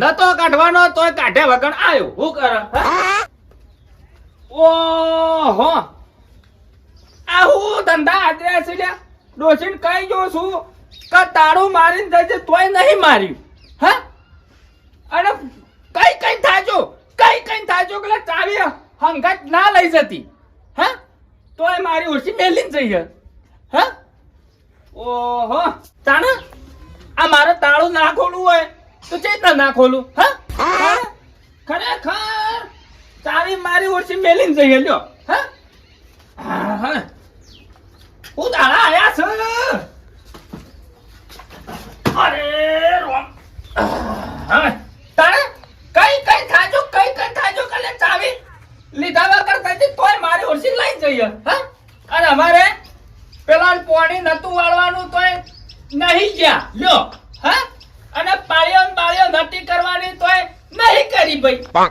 નતો કાઢવાનો તોય કાઢ્યા વગર આવ્યો હું કર? ઓહો. આ હું ધંધા આદર્યા છે લ્યા. ડોસીને કઈ જો છું કે તાળું મારીને છે તોય નહીં માર્યું. હા? અને કઈ કઈ થાજો કઈ કઈ થાજો કે ચાવી હંગત ના લઈ જતી. હા? તોય મારી ઓછી મેલીને જઈએ હા? ઓહો. તાણે? આ મારે તાળું ના ખોલવું હોય. તો ચે ના ખોલું હા? ખરેખર? તારી મારી ઓછી મેલીને જઈએ લ્યો હા? આયા છે. અરે રોમ. તારે કઈ કઈ થાજો કઈ કઈ થાજો કલે ચાવી લીધા વગર થતી તોય મારી ઓછી લઈ જઈએ હા? અને અમારે પેલા પોણી નતું વાળવાનું તોય નહીં ગયા. લ્યો હા અને પાળીઓ ને બાળીઓ નટી કરવાની તોય નહીં કરી ભાઈ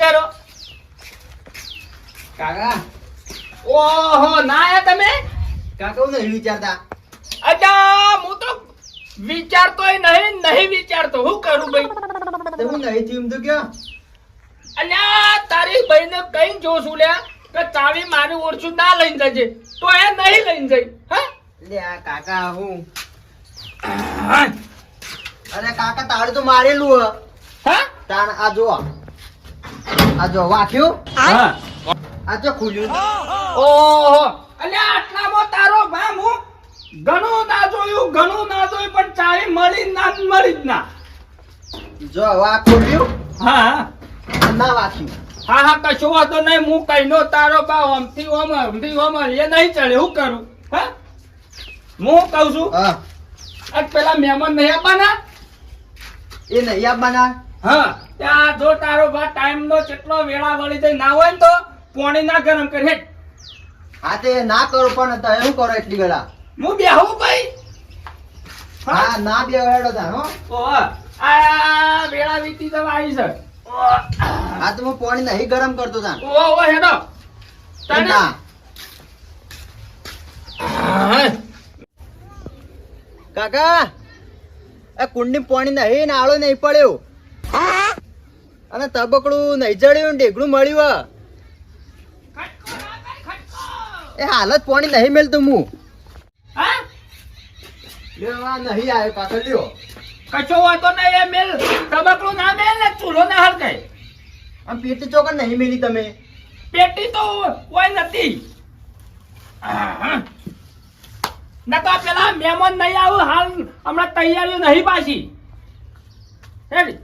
શિકારો કાકા. ઓહો ના આયા તમે? કાકા હું નહીં વિચારતા. અચ્છા હું તો વિચારતો નહીં નહીં વિચારતો. હું કરું ભાઈ? હું નહીં થયું તો કયો. અલ્યા તારી ભાઈને કઈ જોશું લ્યા કે ચાવી મારી ઓરછું ના લઈને જજે. તો એ નહીં લઈને જઈ હા? લે આ કાકા હું. અરે કાકા તારું તો મારેલું હ. હા? તાણ આ જો આ જો વાખ્યું હા. આ જો ખુલ્યું ઓહો. અલ્યા આટલામાં તારો ભામ હું. ઘણું ના જોયું ઘણું ના જોયું પણ ચાવી મળી જ ના મળી જ ના. જો વા ખુલ્યું. હા. હા ના વાખ્યું હા હા કશો વાંધો નહીં. હું કઈનો તારો બા ઓમથી ઓમ ઓમથી ઓમ એ નહીં ચડે. હું કરું? હા? હું કહું છું? હા. પેલા મહેમાન નહીં આપવાના? એ નહીં આપવાના. હા. ત્યાં જો તારો બા ટાઈમ નો કેટલો વેળા વળી જાય ના હોય ને તો પાણી ના ગરમ કરી હા તે ના કરો પણ તમે શું કરો એટલી ગળા હું બેહું ભાઈ? હા? ના બે હેડો તા હો. ઓહ, આ વેળા વીતી તો આવી છે. હા તો હું પાણી નહીં ગરમ કરતો તા ઓ ઓ હેડો. તને- ના હા. કાકા એ કુંડી પાણી નહીં નાળો નહીં પડ્યો. અને તબકડું નહીં જડ્યું ને ઢેકડું મળ્યું ના. એ હાલત પાણી નહીં મેલતું હું હા? નહીં નહીં આવ્યો લ્યો કશો વાંધો નહીં એ મેલ તબકડું ના મેલ ને ચૂલો ના હળગાય આમ પેટી ચોકર નહીં મેલી તમે પેટી તો કોઈ નથી આહા. નકા પેલા મહેમાન નહીં આવું હાલ હમણાં તૈયારીઓ નહીં પાછી હેડ.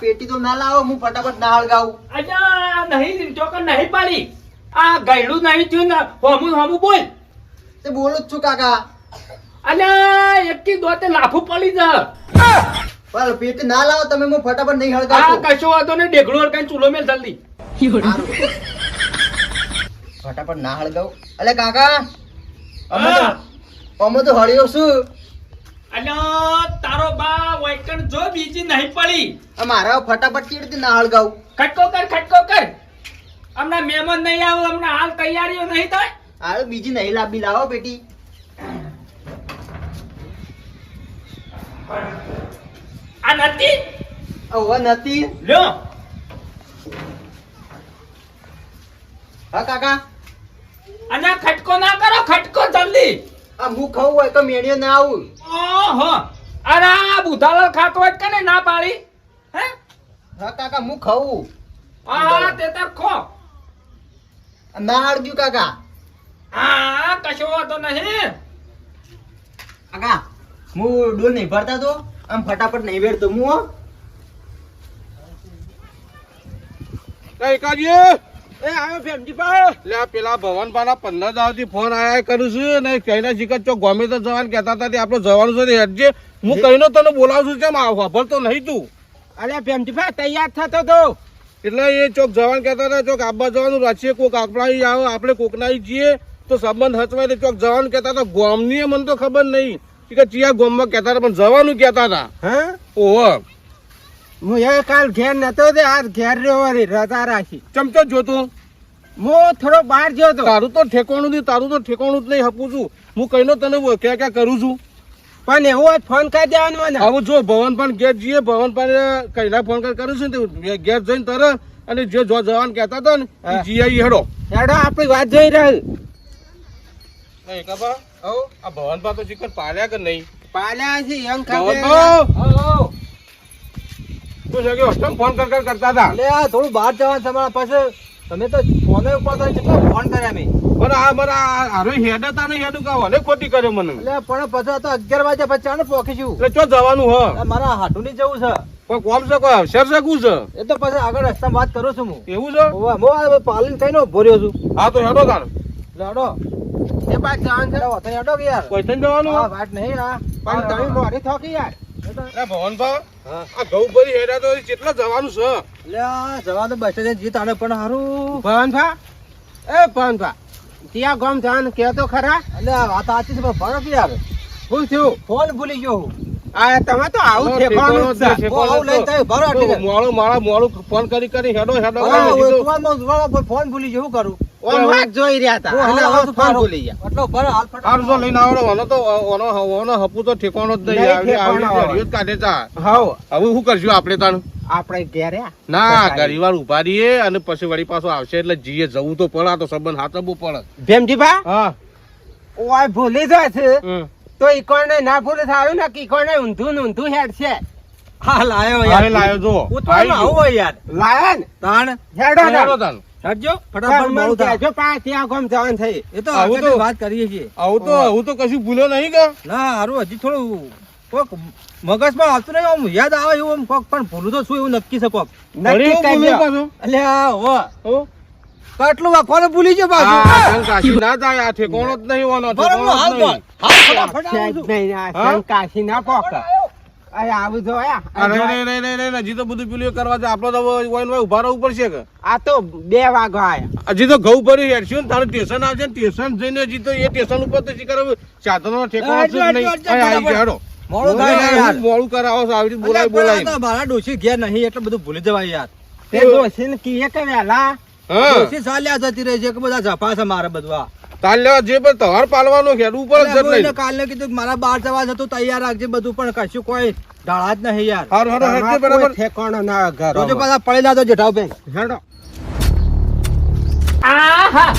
પેટી તો ના લાવો હું ફટાફટ ના હળગાવું અજા નહીં ચોકર નહીં પાડી. આ ગયડું નહીં થયું ને હોમું હોમું બોલ. તે બોલું જ છું કાકા. અલ્યા એકી દોતે લાફો પડી જા. પણ પેટી ના લાવો તમે હું ફટાફટ નહીં આ હળગાવું કશો વાતો ને ડેગડો અડકાઈને ચૂલો મેલ જલ્દી. ફટાફટ ના હળગાવું. અલે કાકા. અમે તો હળ્યો છું. અલ્યા તારો બા વૈકણ જો બીજી નહીં પડી. આ મારા ફટાફટ ચીડતી ના હળગાવું ખટકો કર ખટકો કર. હમણાં મહેમાન નહીં આવો હમણાં હાલ તૈયારીઓ નહીં થાય. હાલ બીજી નહીં લાંબી લાવો બેટી. આ નથી? ઓ નથી. લ્યો. હા કાકા. અને ખટકો ના કરો ખટકો જલ્દી. આ હું ખાવું હોય તો મેળીએ ના આવું. ઓહો અરે આ બુધાલાલ ખાતો હોય કે ના પાડી? હે? હા કાકા હું ખાવું આ તે તાર ખો. ના હળગ્યું કાકા. આ કશો તો નહીં. કાકા હું ડોલ નહીં ભરતા તો? આમ ફટાફટ નહીં વેડતો હું હો. એ આવ્યો ફેમજી પા લે પેલા ભવન પાના પંદર દાવથી ફોન આયા કરું છું ને કઈના જીકત ચોક ગમે તો જવાનું કહેતા હતા તે આપણે જવાનું છે તે હેડજે. હું કઈનો તને બોલાવું છું કેમ વાપરતો નહીં તું? અરે ભેમજીભાઈ તૈયાર થતો તો. એટલે એ ચોક જવાનું કહેતા હતા ચોક આબા જવાનું રાખીએ કોક આપણા ઈ આપણે કોકના ઈ જઈએ તો સંબંધ હચવાય ચોક જવાનું કહેતા હતા. ગોમની મને તો ખબર નહીં. કે ચિયા ગોમમાં કહેતા હતા પણ જવાનું કહેતા હતા. હા? ઓહો હું એ કાલ ઘેર નતો તે આજ ઘેર રહ્યો વળી રજા રાખી. ચમચો જોતો? હું થોડો બહાર ગયો તો. તારું તો ઠેકોણું નહીં તારું તો ઠેકોણું જ નહીં હપું છું. હું કઈનો તને ક્યાં ક્યાં કરું છું? પણ એવું હોય ફોન કરી દેવાનો મને. હવે જો ભવન પણ ઘેર જઈએ ભવન પણ કઈના ફોન કર કરું છું ને ઘેર જઈને તરત અને જે જો જવાન કહેતા હતા ને એ હા. જી આઈ હેડો. હેડો આપણી વાત જોઈ રહી. નહીં કાપા આવો આ ભવન પા તો ચિકન પાલ્યા કે નહીં? પાલ્યા છે એમ ભવન ખબર તો છે ફોન કર કર કરતા હતા? એટલે આ થોડું બહાર જવાનું છે મારા પાસે. તમે તો ફોને ઉપર તો કેટલા ફોન કર્યા મેં? પણ આ મને આ હારો હેડ હતા ને હેડ કા ભલે ખોટી કર્યો મને? એટલે પણ પછી તો અગિયાર વાગ્યા પછી ચાને પોખીશું એટલે ચો જવાનું હ? મારા હાટુ ની જવું છે. કોઈ કોમ છે કોઈ અવસર છે કું છે? એ તો પછી આગળ રસ્તામાં વાત કરું છું હું. એવું છે? ઓવા, હું આ પાલન કઈ ઊભો રહ્યો છું. હા તો હેડો તાર. એટલે એ બાદ જવાનું છે. એટલે હેડો કે યાર કોઈ થઈને જવાનું? હે? વાત નહીં આ પણ તમે મોડી થોકી યાર. અરે આ ઘઉં ભરી હેડ્યા તો કેટલા જવાનું છે? જવા તો બસ જીત આને પણ હારું. પવન ભા એ પવન ભા ત્યાં ગમ જવાનું કે તો ખરા? એટલે વાત સાચી છે પણ યાર. શું થયું? ફોન ભૂલી ગયો હું. આ તમે તો આવું જ આવું લઈને થાય, ભરો મોડું ફોન કરી કરી હેડો હેડો ફોન ભૂલી ગયો શું કરું? ઓમ જોઈ રહ્યા હતા. હું અને હાલ હવે આવું ફોન ભૂલી ગયા. આટલો ભરો હાલ ફટાફટ. હારું જો લઈને આવડો ઓનો તો ઓનો ઓનો હપુ તો ઠેકાણો જ નહીં નહીં આવી આવી જ કાઢે તા હવ હવે શું કરશું આપણે તાણ? આપણે ઘેરે ના બતાવી. ઊભા રહીએ અને પછી વળી પાછો આવશે એટલે જીએ જવું તો પડે આ તો સંબંધ હાથવું પડે. ભેમજીભા? હા. ઓય ભૂલી જાય છે. તો ઈકોને ના ભૂલે થયું ને કે ઈકોને ઊંધું ને ઊંધું હેડ છે? હા લાયો યાર. લાયો જો ઉતવાનું આવું યાર. લાયા ને? તાણ. હેડો તાણ. હટજો ફટાફટ મોડું થાય. કહેજો પાંચ ત્યાં ગામ જવાનું થઈ. એ તો આવું તો- વાત કરીએ છીએ. આવું તો આવું તો કશું ભૂલ્યો નહીં કે? ના હારું હજી થોડું કોક મગજમાં આવતું નહીં આમ યાદ આવે એવું આમ કોક પણ ભૂલું તો શું એવું નક્કી છે કોક? એટલે હો હો? કેટલું ભૂલી ગયો પાછું. ના જાય આ ઠેકાણો જ નહીં ઓનો હાલ જ બોલ. નહીં. હાલ ફટાફટ નહીં આ ના પોક અરે આવું જો આ અરે નહીં નહીં નહીં નહીં હજી તો બધું પેલું કરવા છે. તો વોઈન વોઈ ઊભા રહેવું પડશે કે? આ તો બે વાગો આયા હજી તો ઘઉં ભરી હેડશું ને તારું સ્ટેશન આવશે ને સ્ટેશન જઈને હજી તો એ સ્ટેશન ઉપર તો શીખર સાધનો ઠેકાણો નહીં? હટજો, હટજો, અહીં આવી હટજો, ગયા હેડો. મોડું કરાવો આવી રીતે મારા ડોશી ઘેર નહીં એટલે બધું ભૂલી જવાય યાર. તે કીએ કે હા. ડોશી જતી રહે છે કે બધા ઝપા છે મારે બધું આ તાલ લેવા જે પણ તહેવાર પાલવાનો હેડવું ઉપર જ નહીં કાલે કીધું મારા બાર જવા જતો તૈયાર રાખજે બધું પણ કશું કોઈ ઢાળા જ નહીં યાર. હારું હારું હેડજે બરાબર. ઠેકાણો ના ઘર રોજ પાછા પડેલા તો જેઠાભાઈ હેડો. આહા!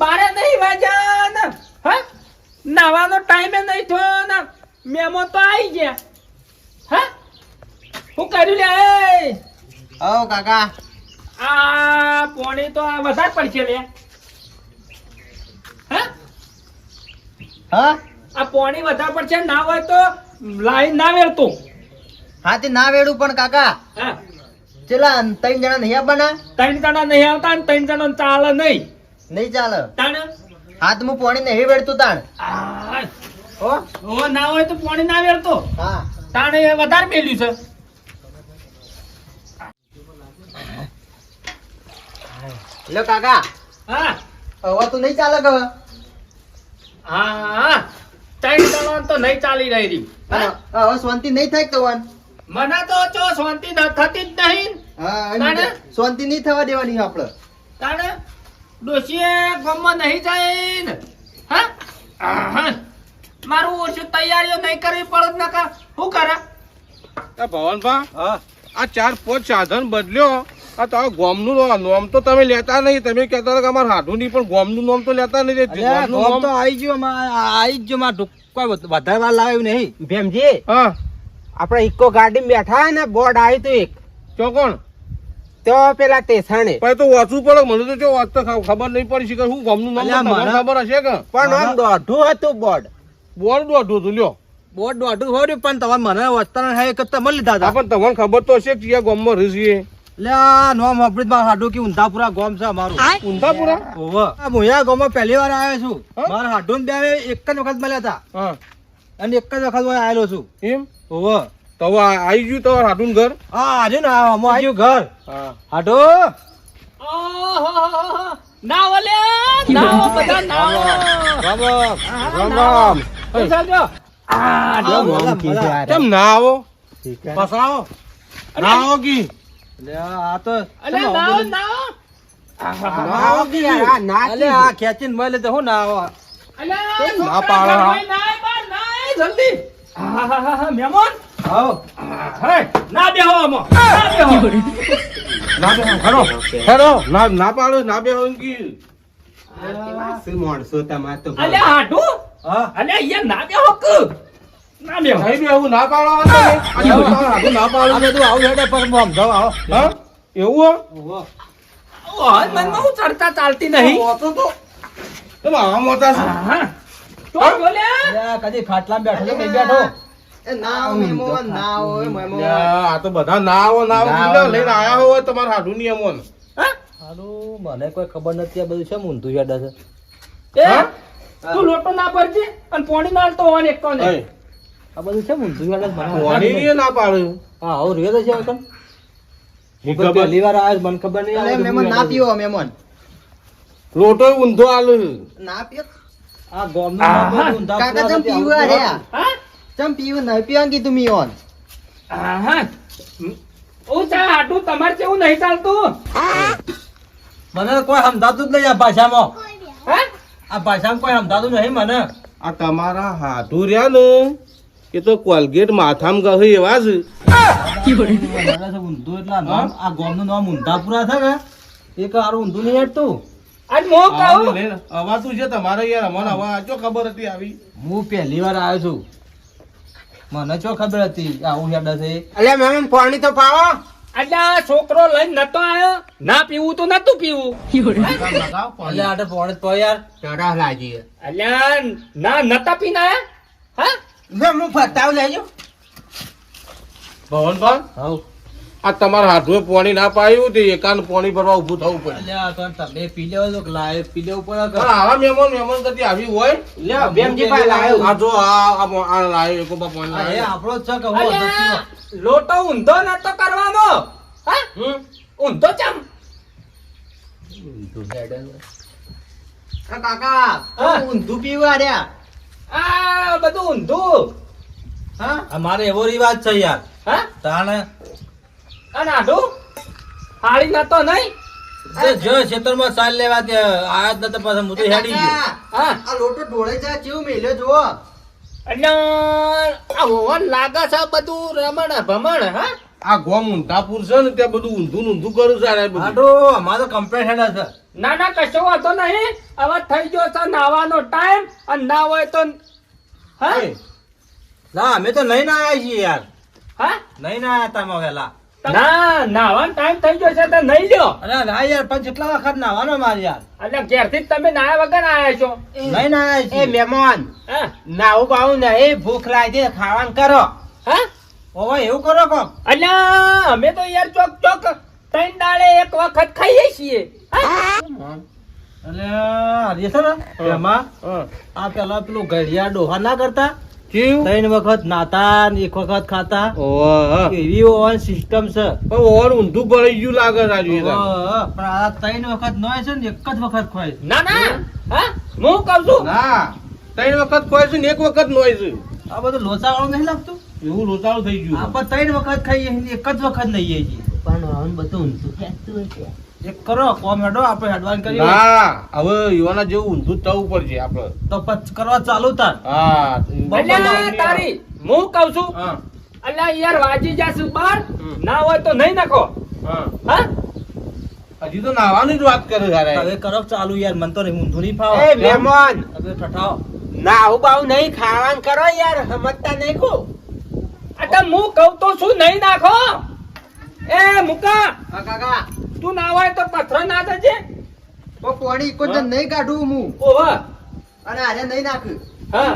બારે નહીં વાજાન. હ? નાવાનો ટાઈમે નહીં થયો ને. મેમો તો આવી ગયા. હા? હું કર્યું લે? એ? કાકા. આ પોણી તો આ વધારે પડશે લે. હા? આ પોણી વધારે પડશે ના હોય તો લાઈન ના વેડતું. હા તે ના વેડું પણ કાકા. હા. ચેલા ત્રણ જણા નહીં આવવાના? ત્રણ જણા નહીં આવતા અને ત્રણ જણા ચાલે નહીં. નહીં ચાલે? તાણ? હાથ હું પોણી નહીં વેડતું તાણ. હો. ઓ ના હોય તો પોણી ના વેડતો. હા. તાણ એ વધારે મેલ્યું છે. લો કાકા. હા. હવે તો નહીં ચાલે કે? હા હા. ત્રણ તો નહીં ચાલી રહી. રહી હવે શાંતિ નહીં થાય તો મને તો જો શાંતિ ન થતી જ નહીં. હા શાંતિ નહીં થવા દેવાની આપણે. તાણે? ડોશીએ ગામમાં નહીં જાય ને હા. મારું ઓછું તૈયારીઓ નહીં કરવી પડે જ શું કરે? ભવનભા હા. આ ચાર પાંચ સાધન બદલ્યો. આ તો ગોમનું નોમ તો તમે લેતા નહીં. તમે કહેતા કે અમારે હાડું નહીં પણ ગોમનું નોમ તો લેતા નહીં ગોમ તો આવી ગયો આવી જ ગયો માં ઢુક- કોઈ વધ- વધારે વાર લાવે નહીં. ભેમજી હા. આપણે ઇકો ગાડી બેઠા ને બોર્ડ આવી તું એક. ચો કોણ? તો પેલા ટેસાણે. પછી તો વાંચવું પડે મને તો જો વાંચતા ખબર નહીં પડી શકે ગોમનું નામ મારા- ખબર હશે કે? પણ આમ દોઢું હતું બોર્ડ. બોર્ડ દોઢું હતું લ્યો. બોર્ડ દોઢું હોય પણ તમારે મને વચતા હે કે તમે લીધા હતા? પણ તમને ખબર તો હશે કે કયા ગામમાં રહીએ નોમ અપડીતમાં હાડું કે ઊંધાપુરા ગામ છે અમારું. ઊંધાપુરા ઓવે. આ મુયા ગામમાં પહેલી વાર આવ્યો છું? મારા હાડું બે એક જ વખત મળ્યા હતા. હા. અને એક જ વખત હું આવેલો છું. એમ? ઓવે. તો આવી ગયું તમારે હાડું ઘર? હા આજે ને અમો ઘર. હા. હાડો. ઓહોહોહો. નાવો લે નાવો બધા નાવો. રામ રામ. રામ રામ. આ જો. મજા, મજા. કેમ ના આવો. પસરાવો ના આવો કી. એટલે આ તો અલે કે આ નાચી. આ ખેંચીને મળે તો હું ના આવો ના પાડો? નાય બા, નાય, જલ્દી. આહાહાહા, મહેમાન આવો. હે, ના બેહો આમાં, ના બેહો. ના બે હેડો. હેડો. ના ના પાડો ના બે હોય કે શું માણસો તમારે તો અલ્યા હાડું? હા. અલ્યા અહીંયા ના બેહો કે ના બે હું. ના પાડો. ના પાડો. આવું હેડે પર હા? એવું. મનમાં હું ચડતા ચાલતી નહીં? તો. તો મોટા છો આ કદી ખાટલામાં બેઠો છો બેઠો? એ ના આવો મહેમાન, ના આવો એ મહેમાન. યા, આ તો બધા ના આવો ના આવો ના બીજા આવો, લઈને આયા હોય તમારે હાડું ની એમોન. હા? હારું મને કોઈ ખબર નથી આ બધું છે ઊંધું હેડે છે. એ તું લોટો ના ભરજે અને પોણી ના હોય એક કોને. આ બધું છે ઊંધું હેડે મને કોની ખબરની ના પાડે. હા આવું રહ્યો તો છે હવે હું પહેલી વાર આવ્યો મને ખબર નહીં અલે મહેમાન ના પીવો મહેમાન લોટો ઊંધો આલે. ના આ કાકા પીવા હા? પીવું પીવા કીધું મીઓન આહા. હું ચા હાટું તમારે જેવું નહીં ચાલતું. મને કોઈ સમજાતું જ નહીં આ ભાષામાં. હા? આ ભાષામાં કોઈ સમજાતું નહીં મને. આ તમારા હાથું રહ્યા ને. એ તો કોલગેટ માથામાં ગહે એવા જ. ઊંધું એટલે આ નામ આ ગામનું નામ ઊંધાપુરા છે કે એ કે ઊંધું નહીં હેઠતું હું અવાતું છે તમારે યાર? અમને હવા ચો ખબર હતી આવી? હું પહેલી વાર આવ્યો છું. મને ચો ખબર હતી આવું હેડે છે? અલે મહેમાન પાણી તો પાવો. એટલે છોકરો લઈને નતો આવ્યો ના પીવું તો નતું પીવું. એટલે આટે પોણે તો યાર. ચડા લાગી અલ્યા ના નતા પીના આયા હા હું ફરતાવ લેજો. ભવનભાઈ હવ આ તમારા હાથમાં પાણી ના પાયું તે એકાન પાણી ભરવા ઊભું થવું પડે. તો તમે પી લેવો તો લાય પી લેવું પડે પણ આવા મહેમાન મહેમાન કદી આવી હોય? લ્યો બેમજી પાસે લાયો. આ જો આ આ લાયો એકો બા પાણી લાયો. આપણો જ છે કે હું અલ્યા. લોટો ઊંધો નતો કરવાનો. હા? ઊંધો ચમ? આ કાકા ઊંધું પીવા રહ્યા. આ બધું ઊંધું. હા? અમારે એવો રિવાજ છે યાર. હા? તાણે અને આઢું હાળી નતો નહીં? જો ખેતરમાં સાલ લેવા તે આયા જ નતો પાછો હું તો હેડી ગયો. હા? આ લોટો ઢોળે જાય કેવું મેલ્યો જો એટલે આ હોવન લાગે છે બધું રમણ ભમણ હા? આ ગોમ ઊંધાપુર છે ને ત્યાં બધું ઊંધું ઊંધું કરું છે બધું. અમારે તો કમ્પ્લેટ હેડા છે. ના ના કશો વાંધો નહીં. હવે થઈ ગયો છે નાવાનો ટાઈમ અને ના હોય તો હા? ના અમે તો નહીં ના આવ્યા છીએ યાર. હા? નહીં ના આવ્યા તા વહેલા ના નાવાનો ટાઈમ થઈ ગયો છે તો નહીં જો અરે ના યાર પણ કેટલા વખત નાવાનો માર યાર? એટલે ઘેરથી જ તમે નાયા વગર આવ્યા છો. નહીં ના આયા એ છીએ. મહેમાન હા? નાવું બાવું નહીં ભૂખ લાગી છે ખાવાનું કરો. હા? ઓવે એવું કરો કો અલ્યા અમે તો યાર ચોક ચોક ત્રણ દાડે એક વખત ખાઈએ છીએ. હા? એટલે હરીએ છે ને એમાં હા. આ પેલા પેલું ઘડિયા ડોહા ના કરતા? કેવું? ત્રણ વખત નાતા ને એક વખત ખાતા. ઓવે, હા. એવી ઓવન સિસ્ટમ છે. ઊંધું પડી ગયું લાગે છે આજે તો. ઓવે, પણ આ ત્રણ વખત નોય છે ને એક જ વખત ખવાય ના ના. હા? હું કહું છું? ના. ત્રણ વખત ખોય છે ને એક વખત નોય છે. આ બધું લોચા વાળું નહીં લાગતું? એવું લોચાળું થઈ ગયું આપણે ત્રણ વખત ખાઈએ ને એક જ વખત નહીં છીએ. પણ બધું ઊંધું એક કરો કોમ આપણે હેડવાન કરીએ. ના હવે યુવાના જેવું ઊંધું થવું પડશે આપડે તો પછી કરવા ચાલુ તાર. હા અલ્યા તારી હું કહું છું અલ્યા યાર વાજી જાશું બાર ના હોય તો નહીં નાખો. હા. હા? હજી તો નાવાની જ વાત કરે હવે કરો ચાલુ યાર મન તો નહીં ઊંધું નહીં ફાવ. એ મહેમાન હવે ઠઠાવો. નાવું બાવ નહીં ખાવાનું કરો યાર સમજતા નહીં કો. અચ્છા હું કહું તો શું નહીં નાખો? એ મુકા. કાકા. તું ના હોય તો પથ્થર ના થશે તો પાણી ઈકો જ નહીં કાઢું હું. ઓવા અને આજે નહીં નાખ્યું. હા.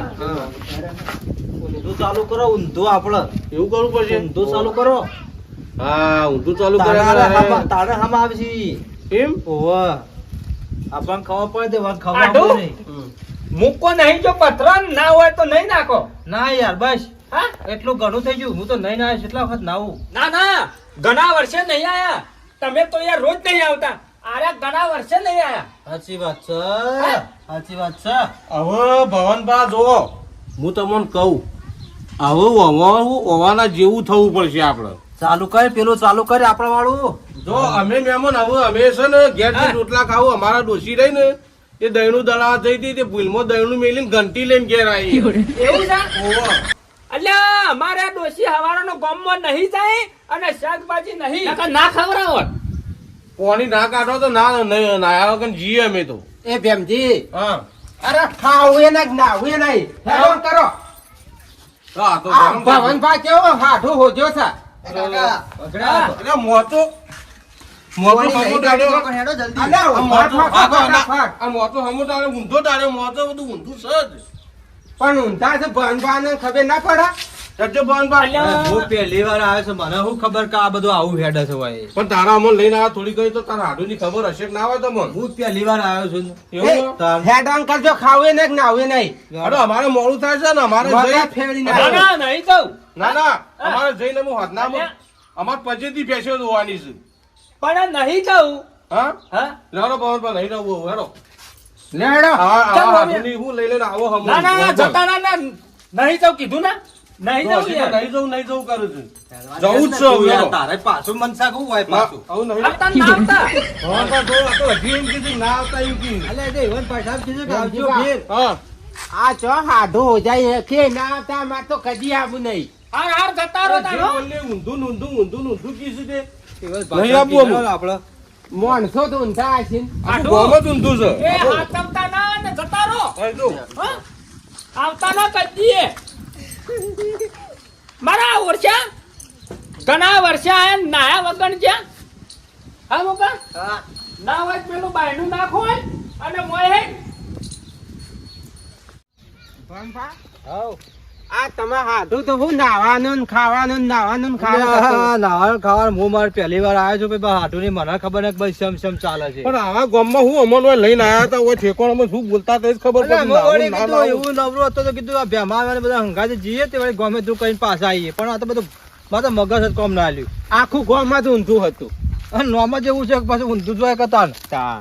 ઊંધું ચાલુ કરો ઊંધું આપણે. એવું કરવું પડશે? ઊંધું ચાલુ કરો. હા ઊંધું ચાલુ કરે તારે હમ હામાં- તારે હામાં આવે છે એમ? ઓવે આપણને ખબર પડે તે વાત ખબર પડે. મૂકો નહીં જો પથ્થર ના હોય તો નહીં નાખો. ના યાર બસ. હા? એટલું ઘણું થઈ ગયું. હું તો નહીં ના એટલા વખત નાવું. ના ના. ઘણા વર્ષે નહીં આયા. તમે તો યાર રોજ નહીં આવતા. આરા ઘણા વર્ષે નહીં આયા. સાચી વાત છે. સાચી વાત છે. હવે ભવનભા જોવો હું તમને કહું હવે ઓવા ઓવાના જેવું થવું પડશે આપણે. ચાલુ કર પેલું ચાલુ કર આપણા વાળું જો અમે મહેમાન આવું અમે છે ને ઘેર રોટલા ખાવું અમારા ડોસી રહી ને એ દહીણું દળાવા થઈ હતી તે ભૂલમાં દહીણું મેલીને ઘંટી લઈને ઘેર આવી. એવું છે. અલ્યા અમારે દોશી ડોશી હવારાનો ગામમાં નહીં જાય અને શાકભાજી નહીં. નકર ના ખવડાવો? કોની ના કાઢો તો ના ન- નાયા વગર જીએ અમે તો. એ ભેમજી હા. અરે ખાવું એ ના નાવું નહીં. હેલો કરો. હા, તો ભવન ભા કેવો હાઠું હોજો છે. કાકા મોટો મોટો ડાળ્યો. હેડો જલ્દી. અલ્યા, આ મોટો- ડાળ્યો, ઊંધો ડાળ્યો, મોટો બધું ઊંધું છે જ. પણ ઊંધા છે ભવનભા ખબર ના પડે. જજો ભાન હું પહેલી વાર આવ્યો છું મને શું ખબર કે આ બધું આવું હેડે છે ભાઈ? પણ તારા અમો લઈને આવ્યા થોડી કઈ તો તારા હાડુની ખબર હશે કે ના હોય તો મન હું પહેલી વાર આવ્યો છું એવું તાર- હેડવાન કરજો ખાવું ને નાવું નહીં. અરે અમારે મોડું થાય છે ને અમારે જઈ- ના. ના નહીં કહું ના ના અમારે જઈને હું અલ્યા. અમારે ભેંસો છે. પણ નહીં કહું હા? હા? લેવડો પવન પર નહીં રહું હેડો. નહીં જવું કીધું ના. નહીં જવું હજી તો યાર. નહીં જવું નહીં જવું કરું છું. જવું જ છે તારે પાછું મન શાક હોય પાછું? આવું નહીં. આવતા ના આવતા. ભગવાન પર જો, આ તો હજી એમ કીધું ના આવતા એમ કીધું. અલે એટલે ઈવન પૈસા કીધું કે આવજો ફેર. હા. આ ચો હાડું હો જાય કે ના આવતા અમાર તો કદી આવું નહીં. હાર હાર જતા રહો તારો. ઊંધું ઊંધું ઊંધું ઊંધું કીધું તે. નહીં આપવું આપણે માણસો તો ઊંધા હશે આટલું ગામ જ ઊંધું છે. એ હાથમતા ના ને જતા રહો? આવતા ના કદીએ મારા વર્ષા ઘણા વર્ષા આ નાયા વગર જ્યાં હા મોકા? ના હોય પેલું બાયણું નાખો હોય અને મોય હે. ભંભા? હાઉ. આ તમે હાડું તો હું નાવાનું ખાવાનું નાવાનું ખાવાનું નાવાનું ખાવાનું હું મારે પહેલી વાર આવ્યો છું ભાઈ હાટું ની મને ખબર નહીં ભાઈ સમ સમ ચાલે છે. પણ આવા ગામમાં હું અમોને લઈને આયા હતા ઓય ઠેકોણામાં શું બોલતા હતા ખબર પડી. અમે વળી ના, એવું નવરો હતો તો કીધું આ ભેમા આવે બધા હંગાજે જઈએ તે વળી ગમે તું કઈ પાછા આવીએ. પણ આ તો બધું મારે મગજ જ કોમ ના લ્યું આખું ગામમાં જ ઊંધું હતું. અને નોમાં જેવું છે પાછું ઊંધું જોયા કરતા ને? તાર